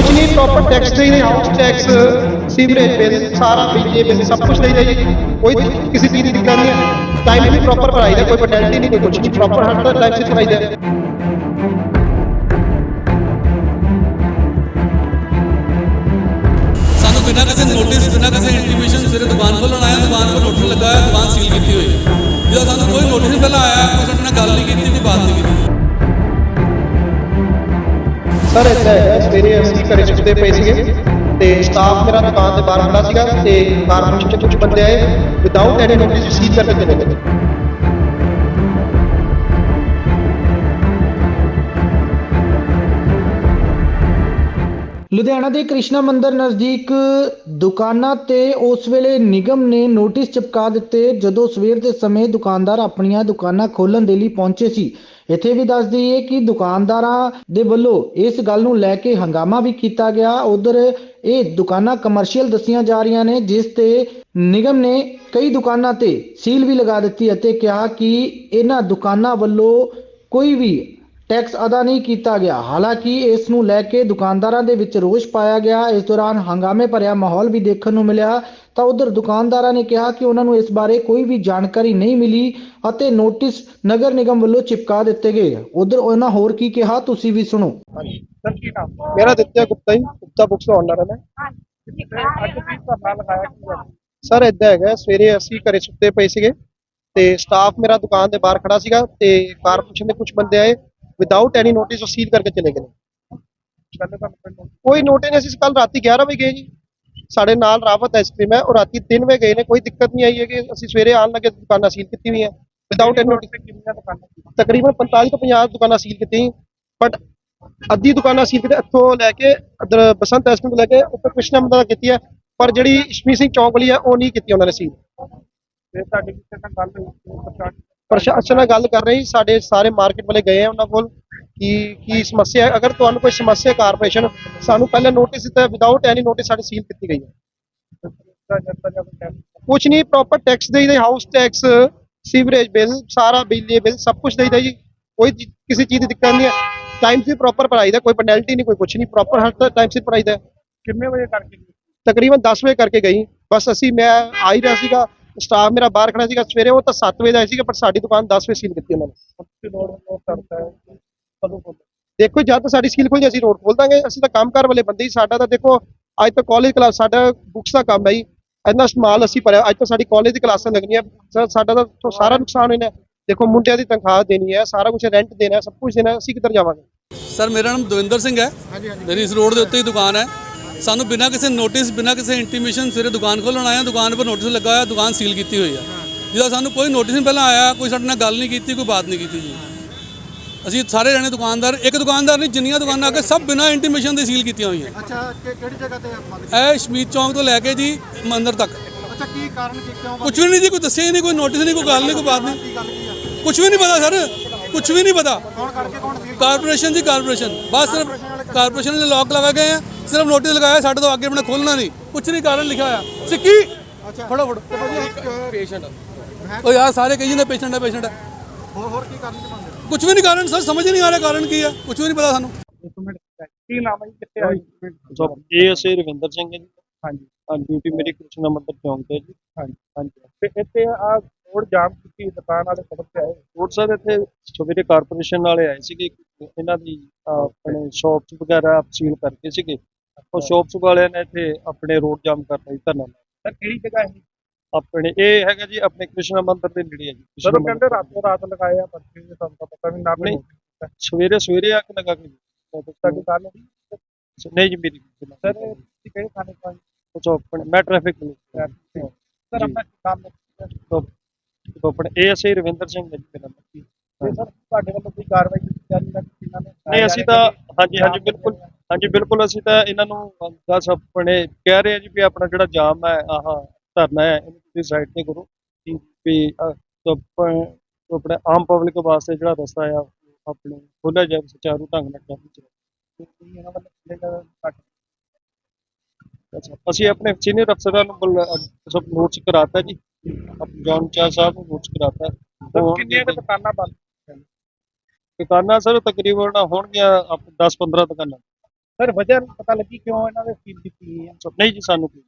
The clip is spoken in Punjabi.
ਕੁਝ ਨਹੀਂ ਪ੍ਰੋਪਰ ਟੈਕਸ ਚਾਹੀਦੇ ਹਾਊਸ ਟੈਕਸ ਸੀਵਰੇਜ ਬਿੱਲ ਸਾਰਾ ਬਿਜਲੀ ਬਿੱਲ ਸਭ ਕੁਝ ਚਾਹੀਦਾ ਜੀ ਕੋਈ ਕਿਸੇ ਚੀਜ਼ ਦੀ ਦਿੱਕਤ ਨਹੀਂ ਹੈ ਟਾਈਮ ਵੀ ਪ੍ਰੋਪਰ ਭਰਾਈਦਾ ਕੋਈ ਪੈਨਲਟੀ ਨਹੀਂ ਕੋਈ ਕੁਝ ਨਹੀਂ ਪ੍ਰੋਪਰ ਹਰ ਦਾ ਟਾਈਮ ਸਿਰ ਭਰਾਈਦਾ ਸਾਨੂੰ ਬਿਨਾਂ ਕਿਸੇ ਨੋਟਿਸ ਬਿਨਾਂ ਕਿਸੇ ਇੰਟੀਮੇਸ਼ਨ ਸਵੇਰੇ ਦੁਕਾਨ ਖੋਲ੍ਹਣ ਆਇਆ ਦੁਕਾਨ ਕੋਲ ਨੋਟਿਸ ਲੱਗਾ ਹੋਇਆ ਦੁਕਾਨ ਸੀਲ ਕੀਤੀ ਹੋਈ। ਹੈ ਜਦੋਂ ਸਾਨੂੰ ਕੋਈ ਨੋਟਿਸ ਨਹੀਂ ਪਹਿਲਾਂ ਆਇਆ ਕੋਈ ਸਾਡੇ ਨਾਲ ਸਰ ਇੱਦਾਂ ਹੈ ਸਵੇਰੇ ਅਸੀਂ ਘਰੇ ਸੁੱਤੇ ਪਏ ਸੀਗੇ ਤੇ ਸਟਾਫ ਮੇਰਾ ਦੁਕਾਨ ਦੇ ਬਾਹਰ ਖੜਾ ਸੀਗਾ ਤੇ ਕਾਰਪੋਰੇਸ਼ਨ ਚ ਕੁਝ ਬੰਦੇ ਆਏ ਵਿਦਆਊਟ ਐਨੀ ਨੋਟਿਸ ਸੀਲ ਕਰਕੇ ਚਲੇ ਗਏ ਲੁਧਿਆਣਾ ਦੇ ਕ੍ਰਿਸ਼ਨਾ ਮੰਦਿਰ ਨਜ਼ਦੀਕ ਦੁਕਾਨਾਂ ਤੇ ਉਸ ਵੇਲੇ ਨਿਗਮ ਨੇ ਨੋਟਿਸ ਚਿਪਕਾ ਦਿੱਤੇ ਜਦੋਂ ਸਵੇਰ ਦੇ ਸਮੇਂ ਦੁਕਾਨਦਾਰ ਆਪਣੀਆਂ ਦੁਕਾਨਾਂ ਖੋਲਣ ਦੇ ਲਈ ਪਹੁੰਚੇ ਸੀ। ਇੱਥੇ ਵੀ ਦੱਸ ਦਈਏ ਕਿ ਦੁਕਾਨਦਾਰਾਂ ਦੇ ਵੱਲੋਂ ਇਸ ਗੱਲ ਨੂੰ ਲੈ ਕੇ ਹੰਗਾਮਾ ਵੀ ਕੀਤਾ ਗਿਆ। ਉਧਰ ਇਹ ਦੁਕਾਨਾਂ ਕਮਰਸ਼ੀਅਲ ਦੱਸੀਆਂ ਜਾ ਰਹੀਆਂ ਨੇ, ਜਿਸ ਤੇ ਨਿਗਮ ਨੇ ਕਈ ਦੁਕਾਨਾਂ ਤੇ ਸੀਲ ਵੀ ਲਗਾ ਦਿੱਤੀ ਅਤੇ ਕਿਹਾ ਕਿ ਇਹਨਾਂ ਦੁਕਾਨਾਂ ਵੱਲੋਂ ਕੋਈ ਵੀ ਟੈਕਸ ਅਦਾ ਨਹੀਂ ਕੀਤਾ ਗਿਆ। ਹਾਲਾਂਕਿ ਇਸ ਨੂੰ ਲੈ ਕੇ ਦੁਕਾਨਦਾਰਾਂ ਦੇ ਵਿੱਚ ਰੋਸ ਪਾਇਆ ਗਿਆ। ਇਸ ਦੌਰਾਨ ਹੰਗਾਮੇ ਭਰਿਆ ਮਾਹੌਲ ਵੀ ਦੇਖਣ ਨੂੰ ਮਿਲਿਆ। ਤਾਂ ਉਧਰ ਦੁਕਾਨਦਾਰਾਂ ਨੇ ਕਿਹਾ ਕਿ ਉਹਨਾਂ ਨੂੰ ਇਸ ਬਾਰੇ ਕੋਈ ਵੀ ਜਾਣਕਾਰੀ ਨਹੀਂ ਮਿਲੀ ਅਤੇ ਨੋਟਿਸ ਨਗਰ ਨਿਗਮ ਵੱਲੋਂ ਚਿਪਕਾ ਦਿੱਤੇ ਗਏ। ਉਧਰ ਉਹਨਾਂ ਹੋਰ ਕੀ ਕਿਹਾ ਤੁਸੀਂ ਵੀ ਸੁਣੋ। ਹਾਂਜੀ। ਸਰ ਕੀ ਨਾਮ? ਮੇਰਾ ਦਿੱਤਿਆ ਗੁਪਤਾ ਜੀ ਗੁਪਤਾ ਬੁੱਕਸ ਦਾ ਓਨਰ ਹੈ ਮੈਂ। ਅੱਜ ਵੀ ਧਰਨਾ ਲਗਾਇਆ ਕੀ ਗੱਲ ਸਰ ਇਦਾਂ ਹੈਗਾ ਸਵੇਰੇ ਅਸੀਂ ਘਰੇ ਸੁੱਤੇ ਪਏ ਸੀਗੇ ਤੇ ਸਟਾਫ ਮੇਰਾ ਦੁਕਾਨ ਦੇ ਬਾਹਰ ਖੜਾ ਸੀਗਾ ਤੇ ਕਾਰਪੋਰੇਸ਼ਨ ਦੇ ਕੁਝ ਬੰਦੇ ਆਏ। ਵਿਦਆਊਟ ਐਨੀ ਨੋਟਿਸ ਉਹ ਸੀਲ ਕਰਕੇ ਚਲੇ ਗਏ ਗੱਲ ਤੁਹਾਨੂੰ ਪਿੰਡੋਂ ਕੋਈ ਨੋਟਿਸ ਨਹੀਂ ਅਸੀਂ ਕੱਲ ਰਾਤੀ 11 ਵਜੇ ਗਏ ਜੀ ਸਾਡੇ ਨਾਲ ਰਾਵਤ ਆਈਸਕ੍ਰੀਮ ਹੈ ਉਹ ਰਾਤੀ 3 ਵਜੇ ਗਏ ਨੇ ਕੋਈ ਦਿੱਕਤ ਨਹੀਂ ਆਈ ਹੈ ਕਿ ਅਸੀਂ ਸਵੇਰੇ ਆਉਣ ਲੱਗੇ ਦੁਕਾਨਾਂ ਸੀਲ ਕੀਤੀ ਹੋਈਆਂ ਵਿਦਆਊਟ ਐਨੀ ਨੋਟਿਸ ਤੇ ਕਿੰਨੀਆਂ ਦੁਕਾਨਾਂ ਸੀ ਤਕਰੀਬਨ 45 ਤੋਂ 50 ਦੁਕਾਨਾਂ ਸੀਲ ਕੀਤੀਆਂ ਬਟ ਅੱਧੀ ਦੁਕਾਨਾਂ ਸੀਲ ਕੀਤੀਆਂ ਇੱਥੋਂ ਲੈ ਕੇ ਇੱਧਰ ਬਸੰਤ ਆਈਸਕ੍ਰੀਮ ਤੋਂ ਲੈ ਕੇ ਉੱਪਰ ਕ੍ਰਿਸ਼ਨਾ ਮੰਦਰ ਤੱਕ ਕੀਤੀ ਹੈ ਪਰ ਜਿਹੜੀ ਇਸ਼ਮੀ ਸਿੰਘ ਚੌਕ ਵਾਲੀ ਹੈ ਉਹ ਨਹੀਂ ਕੀਤੀ ਉਹਨਾਂ ਨੇ ਸੀਲ ਤੇ ਤੁਹਾਡੀ ਕਿਸੇ ਨਾਲ ਗੱਲ ਹੋਈ ਪ੍ਰਸ਼ਾਸਨ ਨਾਲ ਗੱਲ ਕਰ ਰਹੀ ਸਾਡੇ ਸਾਰੇ ਮਾਰਕੀਟ ਵਾਲੇ ਗਏ ਆ ਉਹਨਾਂ ਕੋਲ ਕਿ ਕੀ ਸਮੱਸਿਆ ਹੈ ਅਗਰ ਤੁਹਾਨੂੰ ਕੋਈ ਸਮੱਸਿਆ ਕਾਰਪੋਰੇਸ਼ਨ ਸਾਨੂੰ ਪਹਿਲੇ ਨੋਟਿਸ ਦਿੱਤਾ ਵਿਦਆਊਟ ਐਨੀ ਨੋਟਿਸ ਸਾਡੀ ਸੀਲ ਕੀਤੀ ਗਈ ਹੈ। ਦਾ ਕੁਝ ਨਹੀਂ ਪ੍ਰੋਪਰ ਟੈਕਸ ਦੇਈਦਾ ਹਾਊਸ ਟੈਕਸ ਸੀਵਰੇਜ ਬਿੱਲ ਸਾਰਾ ਬਿਜਲੀ ਬਿੱਲ ਸਭ ਕੁਝ ਦੇਈਦਾ ਜੀ। ਕੋਈ ਕਿਸੇ ਚੀਜ਼ ਦੀ ਦਿੱਕਤ ਨਹੀਂ ਹੈ। ਟਾਈਮ ਸਿਰ ਪ੍ਰੋਪਰ ਭਰਾਈਦਾ ਕੋਈ ਪੈਨਲਟੀ ਨਹੀਂ ਕੋਈ ਕੁਝ ਨਹੀਂ ਪ੍ਰੋਪਰ ਹਰ ਟਾਈਮ ਸਿਰ ਭਰਾਈਦਾ ਕਿੰਨੇ ਵਜੇ ਕਰਕੇ? ਤਕਰੀਬਨ 10 ਵਜੇ ਕਰਕੇ ਗਈ। ਬਸ ਅਸੀਂ ਮੈਂ ਆ ਹੀ ਰਿਹਾ ਸੀਗਾ। ਸਟਾਫ ਮੇਰਾ ਬਾਹਰ ਖੜਾ ਸੀਗਾ ਸਵੇਰੇ ਉਹ ਤਾਂ 7 ਵਜੇ ਦਾ ਆਇਆ ਸੀਗਾ ਪਰ ਸਾਡੀ ਦੁਕਾਨ 10 ਵਜੇ ਸੀਲ ਕੀਤੀ ਉਹਨਾਂ ਨੇ। ਦੇਖੋ ਜਦ ਤੱਕ ਸਾਡੀ ਸਕੀਲ ਖੁੱਲ ਜੇ ਅਸੀਂ ਰੋਡ ਖੋਲ ਦਾਂਗੇ। ਅਸੀਂ ਤਾਂ ਕੰਮਕਾਰ ਵਾਲੇ ਬੰਦੇ ਹੀ ਸਾਡਾ ਤਾਂ ਦੇਖੋ ਅੱਜ ਤਾਂ ਕਾਲਜ ਕਲਾਸ ਸਾਡਾ ਬੁੱਕਸ ਦਾ ਕੰਮ ਹੈ ਜੀ। ਇੰਨਾ ਮਾਲ ਅਸੀਂ ਭਰਿਆ ਅੱਜ ਤਾਂ ਸਾਡੀ ਕਾਲਜ ਦੀ ਕਲਾਸਾਂ ਲੱਗਣੀਆਂ। ਸਰ ਸਾਡਾ ਤਾਂ ਸਾਰਾ ਨੁਕਸਾਨ ਹੋਇਆ। ਦੇਖੋ ਮੁੰਡਿਆਂ ਦੀ ਤਨਖਾਹ ਦੇਣੀ ਹੈ ਸਾਰਾ ਕੁਝ ਰੈਂਟ ਦੇਣਾ ਸਭ ਕੁਝ ਦੇਣਾ ਅਸੀਂ ਕਿੱਧਰ ਜਾਵਾਂਗੇ? ਸਰ ਮੇਰਾ ਨਾਮ ਦਵਿੰਦਰ ਸਿੰਘ ਹੈ। ਮੇਰੀ ਇਸ ਰੋਡ ਦੇ ਉੱਤੇ ਹੀ ਦੁਕਾਨ ਹੈ। ਸਾਨੂੰ ਬਿਨਾਂ ਕਿਸੇ ਨੋਟਿਸ ਬਿਨਾਂ ਕਿਸੇ ਇੰਟੀਮੇਸ਼ਨ ਸਵੇਰੇ ਦੁਕਾਨ ਖੋਲ੍ਹਣ ਆਇਆ ਦੁਕਾਨ ਪਰ ਨੋਟਿਸ ਲੱਗਾ ਹੋਇਆ ਦੁਕਾਨ ਸੀਲ ਕੀਤੀ ਹੋਈ ਹੈ ਜਿਹਦਾ ਸਾਨੂੰ ਕੋਈ ਨੋਟਿਸ ਨਹੀਂ ਪਹਿਲਾਂ ਆਇਆ ਕੋਈ ਸਾਡੇ ਨਾਲ ਗੱਲ ਨਹੀਂ ਕੀਤੀ ਕੋਈ ਬਾਤ ਨਹੀਂ ਕੀਤੀ ਜੀ। ਅਸੀਂ ਸਾਰੇ ਜਣੇ ਦੁਕਾਨਦਾਰ ਇੱਕ ਦੁਕਾਨਦਾਰ ਨਹੀਂ ਜਿੰਨੀਆਂ ਦੁਕਾਨਾਂ ਆ ਕੇ ਸਭ ਬਿਨਾਂ ਇੰਟੀਮੇਸ਼ਨ ਦੇ ਸੀਲ ਕੀਤੀਆਂ ਹੋਈਆਂ। ਅੱਛਾ ਕਿ- ਕਿਹੜੀ ਜਗ੍ਹਾ ਤੇ ਮਾਲਕ ਇਹ ਸ਼ਮੀਤ ਚੌਂਕ ਤੋਂ ਲੈ ਕੇ ਜੀ ਮੰਦਿਰ ਤੱਕ। ਅੱਛਾ ਕੀ ਕਾਰਨ ਕੀ ਕਿਉਂ ਕੁਝ ਵੀ ਨਹੀਂ ਜੀ ਕੋਈ ਦੱਸਿਆ ਹੀ ਨਹੀਂ ਕੋਈ ਨੋਟਿਸ ਨਹੀਂ ਕੋਈ ਗੱਲ ਨਹੀਂ ਕੋਈ ਬਾਤ ਨਹੀਂ। ਆ? ਕੁਝ ਵੀ ਨਹੀਂ ਪਤਾ ਸਰ ਕੁਝ ਵੀ ਨਹੀਂ ਪਤਾ। ਕੌਣ ਕਰਕੇ ਕੌਣ ਕਾਰਪੋਰੇਸ਼ਨ ਜੀ ਕਾਰਪੋਰੇਸ਼ਨ ਬਸ ਸਿਰਫ ਕਾਰਪੋਰੇਸ਼ਨ ਨੇ ਲੋਕ ਲਗਾ ਗਏ ਆ। ਸਿਰਫ ਨੋਟਿਸ ਲਗਾਇਆ ਸਾਡੇ ਤੋਂ ਅੱਗੇ ਆਪਣਾ ਖੋਲਣਾ ਨਹੀਂ। ਕੁਝ ਨਹੀਂ ਕਾਰਨ ਲਿਖਿਆ ਹੋਇਆ। ਸਿੱਕੀ? ਅੱਛਾ। ਫੜੋ ਫੜੋ ਪੇਸ਼ੈਂਟ ਉਹ ਯਾਰ ਸਾਰੇ ਕਹੀ ਜਾਂਦੇ ਪੇਸ਼ੈਂਟ ਹੈ ਪੇਸ਼ੈਂਟ ਹੈ ਹੋਰ ਹੋਰ ਕੀ ਕਾਰਨ ਚ ਮੰਗਦੇ ਕੁਝ ਵੀ ਨਹੀਂ ਕਾਰਨ ਸਰ ਸਮਝ ਨਹੀਂ ਆ ਰਿਹਾ ਕਾਰਨ ਕੀ ਹੈ ਕੁਝ ਵੀ ਨਹੀਂ ਪਤਾ ਸਾਨੂੰ। ਇੱਕ ਮਿੰਟ ਕੀ ਨਾਮ ਹੈ ਜੀ? ਕਿੱਥੇ ਆਏ ਸੋ ਇਹ ਅਸੀਂ ਰਵਿੰਦਰ ਸਿੰਘ ਹੈ ਜੀ। ਹਾਂਜੀ। ਡਿਊਟੀ ਮੇਰੀ ਕ੍ਰਿਸ਼ਨਾ ਮੰਦਰ ਚੌਂਕ ਤੇ ਹੈ ਜੀ। ਹਾਂਜੀ ਹਾਂਜੀ। ਤੇ ਇੱਥੇ ਆ ਰੋਡ ਜਾਮ ਕੀਤੀ ਦੁਕਾਨ ਵਾਲੇ ਸੜਕ ਤੇ ਆਏ। ਰੋਡ ਸਾਹਿਬ ਇੱਥੇ ਸਵੇਰੇ ਕਾਰਪੋਰੇਸ਼ਨ ਵਾਲੇ ਆਏ ਸੀਗੇ ਇਹਨਾਂ ਦੀ ਅਹ, ਆਪਣੇ ਸ਼ਾਪਸ ਵਗੈਰਾ ਸੀਲ ਕਰਕੇ ਸੀਗੇ। ਉਹ ਸ਼ਾਪਸ ਵਾਲਿਆਂ ਨੇ ਇੱਥੇ ਆਪਣੇ ਰੋਡ ਜਾਮ ਕਰ ਲਈ ਧਰਨਾ ਲਾਇਆ। ਸਰ ਕਿਹੜੀ ਜਗ੍ਹਾ ਹੈ ਆਪਣੇ ਇਹ ਹੈਗਾ ਜੀ ਆਪਣੇ ਕ੍ਰਿਸ਼ਨਾ ਮੰਦਰ ਦੇ ਨੇੜੇ ਹੈ ਜੀ ਕ੍ਰਿਸ਼ਨਾ ਸਰ ਉਹ ਕਹਿੰਦੇ ਮੰਦਿਰ। ਰਾਤੋਂ ਰਾਤ ਲਗਾਏ ਆ ਬੱਚੇ ਦੇ ਸਾਨੂੰ ਤਾਂ ਪਤਾ ਵੀ ਨਾ ਨਹੀਂ। ਸਵੇਰੇ ਸਵੇਰੇ ਆ ਕੇ ਲਗਾ ਕੇ ਸਾਡੀ ਗੱਲ ਹੋਈ ਨਹੀਂ ਜੀ ਮੇਰੀ ਸਰ ਤੁਸੀਂ ਕਿਹੜੇ ਖਾਣੇ ਤੋਂ ਉਹ ਆਪਣੇ ਮੈਂ ਟ੍ਰੈਫਿਕ ਪੁਲਿਸ ਸਰ ਆਪਣਾ ਕੰਮ ਤੋਂ ਆਪਣੇ ਇਹ ਅਸੀਂ ਰਵਿੰਦਰ ਸਿੰਘ ਹੈ ਜੀ ਮੇਰਾ ਨਾਮ। ਜੀ ਤੇ ਸਰ ਤੁਹਾਡੇ ਵੱਲੋਂ ਕੋਈ ਕਾਰਵਾਈ ਕੀਤੀ ਜਾ ਰਹੀ ਹੈ? ਕਿਨਾਂ ਨੇ ਨਹੀਂ ਅਸੀਂ ਤਾਂ ਹਾਂਜੀ ਹਾਂਜੀ ਬਿਲਕੁਲ। ਹਾਂਜੀ ਬਿਲਕੁਲ ਅਸੀਂ ਤਾਂ ਇਹਨਾਂ ਨੂੰ ਦੱਸ ਆਪਣੇ ਕਹਿ ਰਹੇ ਆ ਜੀ ਵੀ ਆਪਣਾ ਜਿਹੜਾ ਜਾਮ ਹੈ ਆਹ ਧਰਨਾ ਹੈ ਇਹਨੂੰ ਤੁਸੀਂ ਸਾਈਡ ਤੇ ਕਰੋ। ਕਿ ਵੀ ਆਪਣੇ ਆਮ ਪਬਲਿਕ ਵਾਸਤੇ ਜਿਹੜਾ ਰਸਤਾ ਆ ਆਪਣੇ ਖੋਲ੍ਹਿਆ ਜਾਵੇ ਸੁਚਾਰੂ ਢੰਗ ਨਾਲ ਕੰਮ ਚਲਾਓ ਤੁਸੀਂ ਇਹਨਾਂ ਵੱਲੋਂ ਕਿੰਨੇ ਕੁ ਘੱਟ ਅੱਛਾ ਅਸੀਂ ਆਪਣੇ ਸੀਨੀਅਰ ਅਫਸਰਾਂ ਨੂੰ ਸਭ ਨੋਟਸ ਕਰਾਤਾ ਜੀ। ਆਪਣੇ ਜੌਨ ਚਾ ਸਾਹਿਬ ਨੂੰ ਨੋਟਸ ਕਰਾਤਾ। ਕਿੰਨੀਆਂ ਦੁਕਾਨਾਂ ਬੰਦ ਦੁਕਾਨਾਂ ਸਰ ਤਕਰੀਬਨ ਹੋਣਗੀਆਂ 10 15 ਦੁਕਾਨਾਂ। ਸਰ ਵਜ੍ਹਾ ਪਤਾ ਲੱਗੀ ਕਿਉਂ ਇਹਨਾਂ ਦੇ ਸੀਲ ਕੀਤੀ ਹੈ ਨਹੀਂ ਜੀ ਸਾਨੂੰ ਕੋਈ